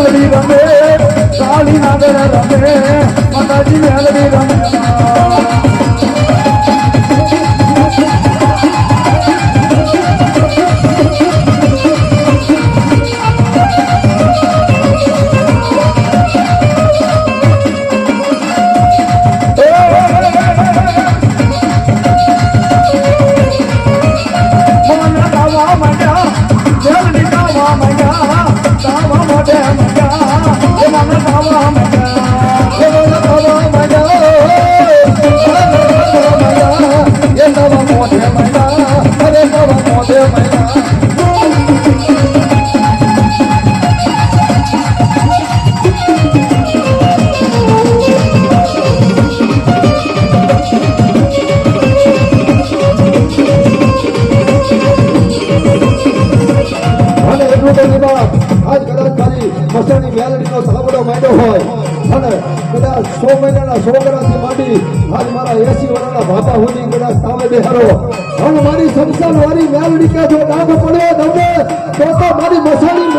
નાગર રમે કાળી નાગર રમે માતાજી મેલડી રમે તો મારી મસાની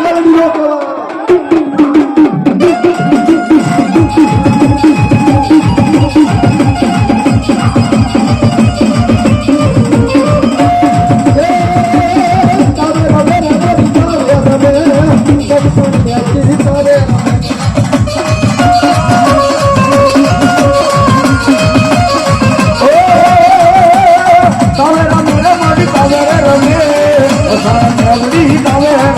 我必须到。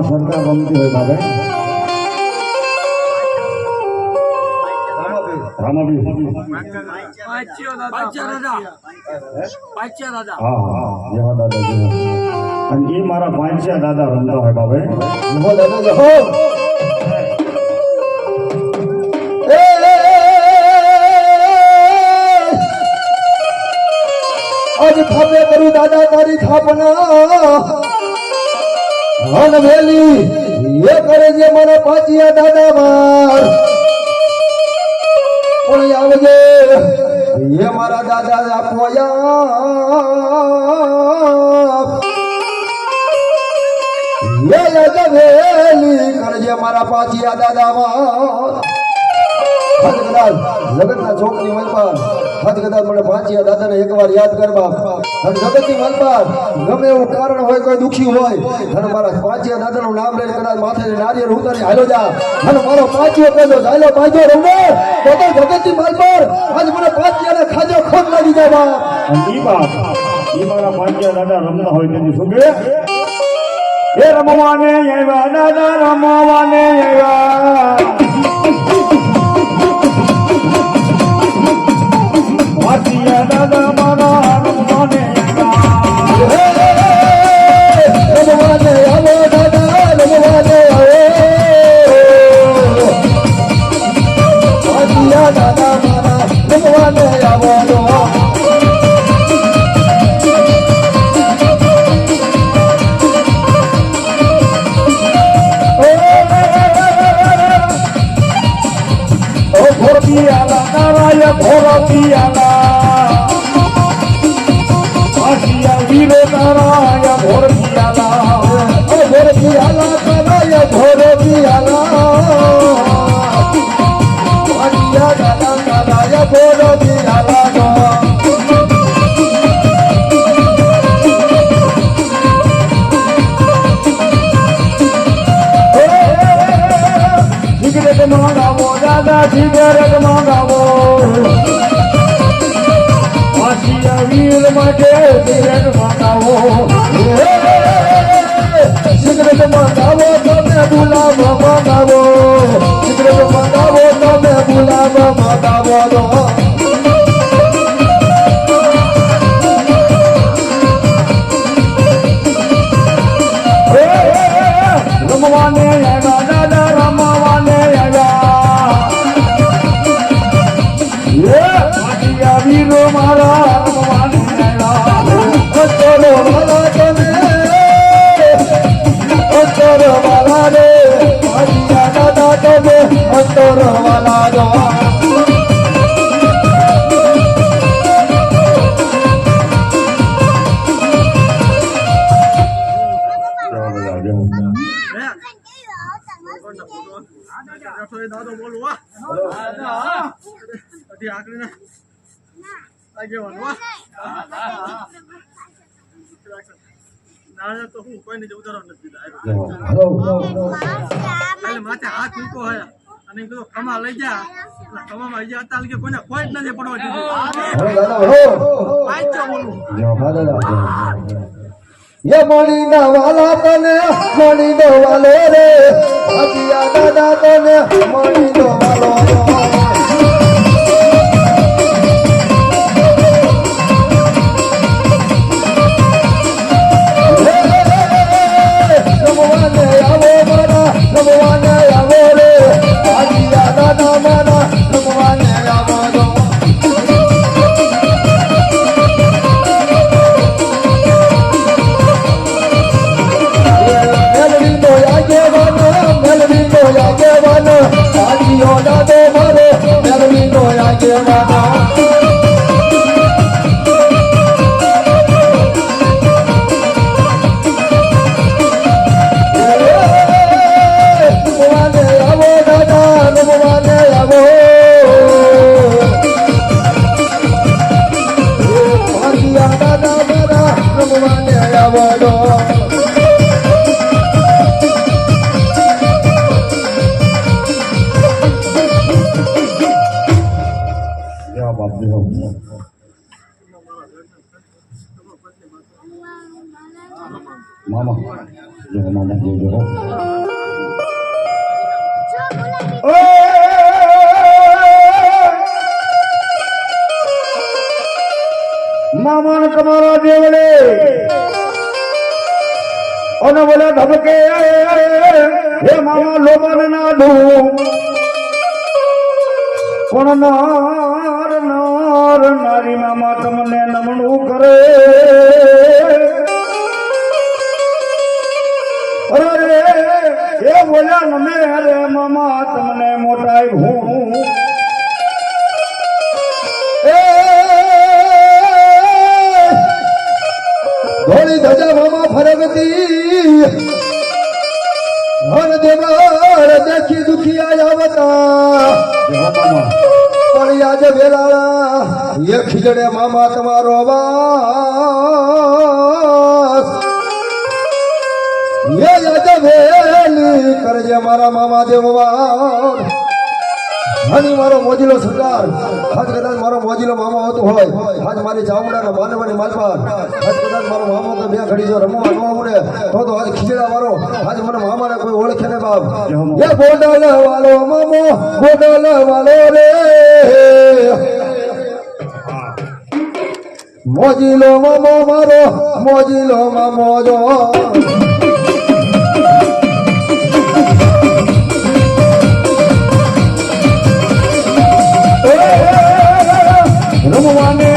મોદીની મામા સરકાર રમતી હોય બાબે અને મારા પાંચિયા દાદા રમતા હોય બાબે એ આજ થાપે કરું દાદા તારી થાપના હન વેલી એ કરે છે મારા પાછિયા દાદા માર પણ આવજે, એ મારા દાદા આપોયા લે લે જવેલી કરજે મારા પાછિયા હદ કદાચ જગતના છોકરી મનપાર હદ કદાચ મને પાંચિયા દાદાને એકવાર યાદ કરવા. અને જગતની મનપાર ગમે એવું કારણ હોય, કોઈ દુખી હોય, અને મારા પાંચિયા દાદાનું નામ લઈને કદાચ માથે નારિયેળ ઉતારી હાલો જા. અને મારો પાંચિયો કહેજો ચાલો પાંચો રમે. તો તો જગતની મનપાર આજ મને પાંચિયાને ખાજો ખોટ લાગી જાય બા. અને ઈ બાપ, ઈ મારા પાંચિયા દાદા રમતા હોય તેની કે એ રમવાને આવ્યા, દાદા રમવાને આવ્યા. দিয়ালা নারায় ভর দিয়ালা আসিয়া বীর নারায় ভর দিয়ালা ভর দিয়ালা নারায় ভর দিয়ালা আসিয়া নারায় ভর দিয়ালা મંગાવો દાદા સિગરેટ મંગાવો વાસિયા વીર માટે સિગરેટ મંગાવો. સિગરેટ મંગાવો, તમે ગુલાબ મંગાવો. સિગરેટ મંગાવો, તમે ગુલાબ મારો મારા ના આગેવાન વાહ નાળે તો હું કોઈને જ ઉતારવા નથી દીધા માથે હાથ મૂકો હે. અને કીધું ખમા લઈ જા. એટલે ખમામાં હજી કે કોઈને કોઈ જ નથી પડવા દીધું. બોલું. વાલા તને મણી નો વાલો રે. દાદા તને મણી નો વાલો મામા જય મામા જય હો. મામા તમારા દેવડે અને બોલા ધબકે હે મામા લોબાને ના દઉં પણ નાર નાર નારી મામા તમને નમણું કરે. એ મામા, તમને મોટાઈ હું. ધોળી ધજા મામા ફરગતી હર દેવાર દેખી દુખી આવતા પણ આજે વેલાળા એ ખીજડે મામા તમારો વાસ એ આજે વેલી કરજે મારા મામા દેવવા હની મારો મોજીલો સરદાર આજ કદાચ મારો મોજીલો મામા હોતો હોય. આજ મારી ચામડાના માનવાની માલપાર આજ કદાચ મારો મામો તો બે ઘડી જો રમવા ન આવડે. તો તો આજ ખીચડા મારો આજ મને મામાને કોઈ ઓળખે ને બાપ. એ બોડલ વાલો મામો બોડલ વાલો રે. મોજીલો મામો મારો મોજીલો મામો જો રમવાને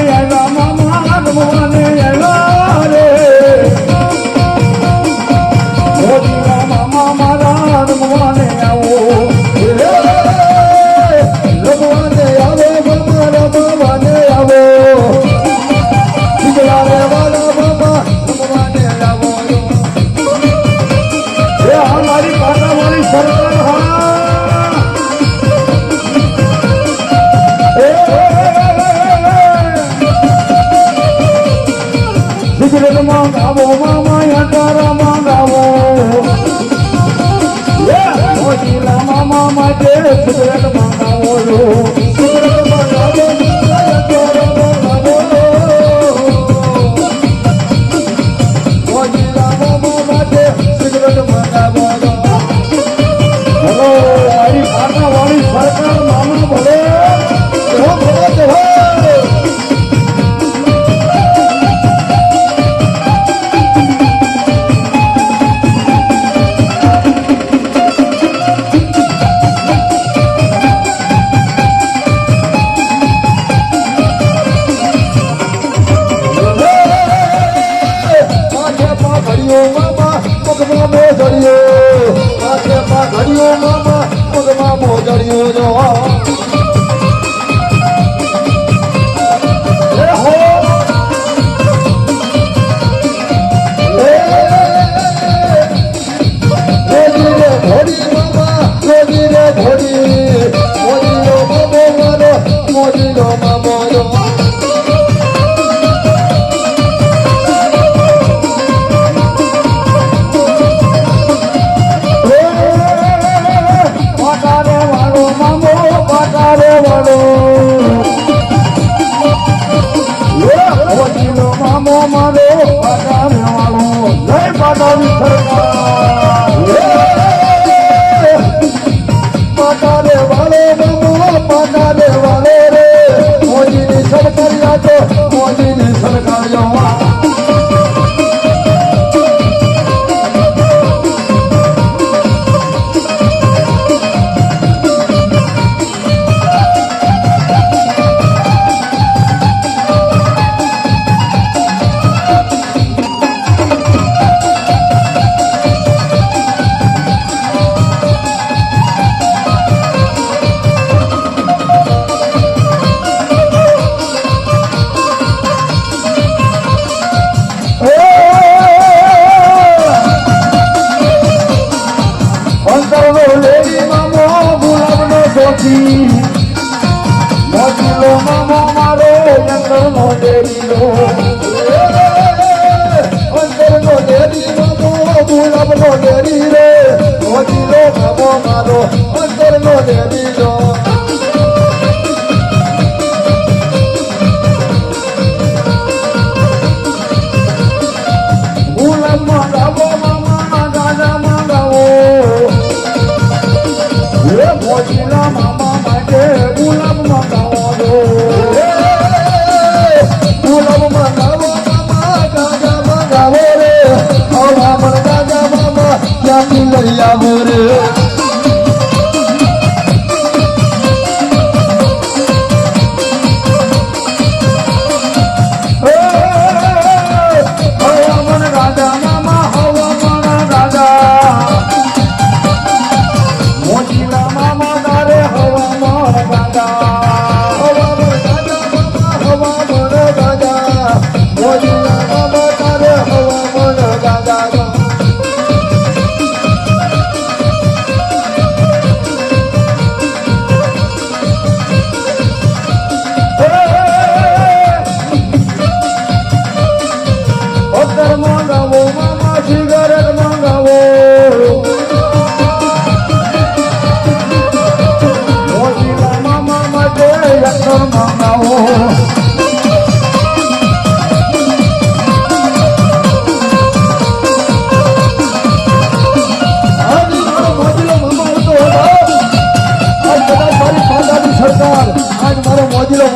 I'm not mesonye.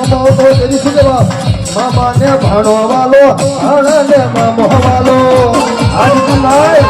વાલો તો તેની શું જવા મામાને ભાણો વાલો આણંદ મામો વાલો આજ લાય.